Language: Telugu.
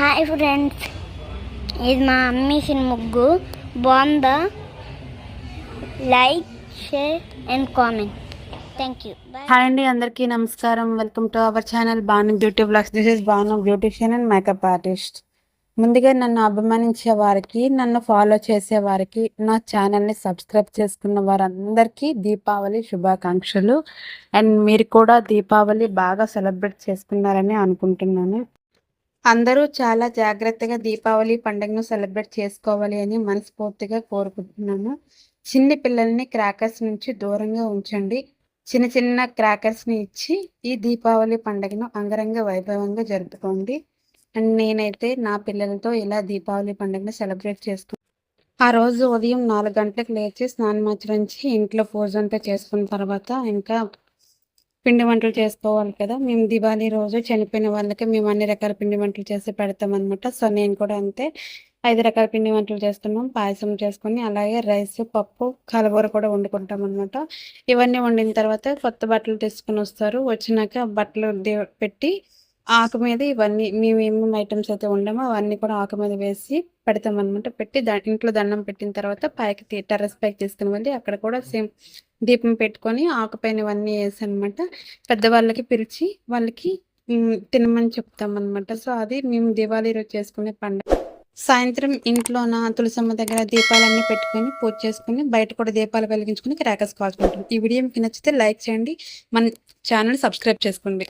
హాయ్ ఫ్రెండ్స్ ఇది మా అమ్మేసిన ముగ్గు బాగుందా like share and comment thank you hi అండి అందరికీ నమస్కారం. Welcome to our channel Banu beauty blogs this is Banu beautician and makeup artist ముందుగా నన్ను అభిమానించే వారికి నన్ను ఫాలో చేసే వారికి నా ఛానల్ని సబ్స్క్రైబ్ చేసుకున్న వారందరికీ దీపావళి శుభాకాంక్షలు. అండ్ మీరు కూడా దీపావళి బాగా సెలబ్రేట్ చేసుకున్నారని అనుకుంటున్నాను. అందరూ చాలా జాగ్రత్తగా దీపావళి పండుగను సెలబ్రేట్ చేసుకోవాలి అని మనస్ఫూర్తిగా కోరుకుంటున్నాను చిన్న పిల్లల్ని క్రాకర్స్ నుంచి దూరంగా ఉంచండి. చిన్న చిన్న క్రాకర్స్ని ఇచ్చి ఈ దీపావళి పండుగను అంగరంగ వైభవంగా జరుపుకోండి. అండ్ నేనైతే నా పిల్లలతో ఇలా దీపావళి పండుగను సెలబ్రేట్ చేసుకుంటాను ఆ రోజు ఉదయం నాలుగు గంటలకు లేచి స్నానం ఆచరించి ఇంట్లో పూజ అంతా చేసుకున్న తర్వాత ఇంకా పిండి వంటలు చేసుకోవాలి కదా. మేము దివాళీ రోజు చనిపోయిన వాళ్ళకి మేము అన్ని రకాల పిండి వంటలు చేసి పెడతాం అనమాట సో నేను కూడా అంతే. ఐదు రకాల పిండి వంటలు చేస్తున్నాం. పాయసం చేసుకొని అలాగే రైస్ పప్పు కలగూర కూడా వండుకుంటాం అనమాట ఇవన్నీ వండిన తర్వాత కొత్త బట్టలు తీసుకుని వస్తారు. వచ్చినాక బట్టలు పెట్టి ఆకు మీద ఇవన్నీ మేము ఏమేమి ఐటమ్స్ అయితే ఉండమో అవన్నీ కూడా ఆకు మీద వేసి పెడతాం అనమాట పెట్టి దా ఇంట్లో దండం పెట్టిన తర్వాత పైకి టెర్రస్ పైకి తీసుకుని వెళ్ళి అక్కడ కూడా సేమ్ దీపం పెట్టుకొని ఆకు పైన ఇవన్నీ వేసి అనమాట పెద్దవాళ్ళకి పిలిచి వాళ్ళకి తినమని చెప్తాం అనమాట సో అది మేము దివాళీ రోజు చేసుకునే పండుగ. సాయంత్రం ఇంట్లోన తులసమ్మ దగ్గర దీపాలన్నీ పెట్టుకొని పూజ చేసుకుని బయట కూడా దీపాలు వెలిగించుకుని క్రాకర్స్ కాల్చుకుంటాం ఈ వీడియో మీకు నచ్చితే లైక్ చేయండి. మన ఛానల్ సబ్స్క్రైబ్ చేసుకోండి.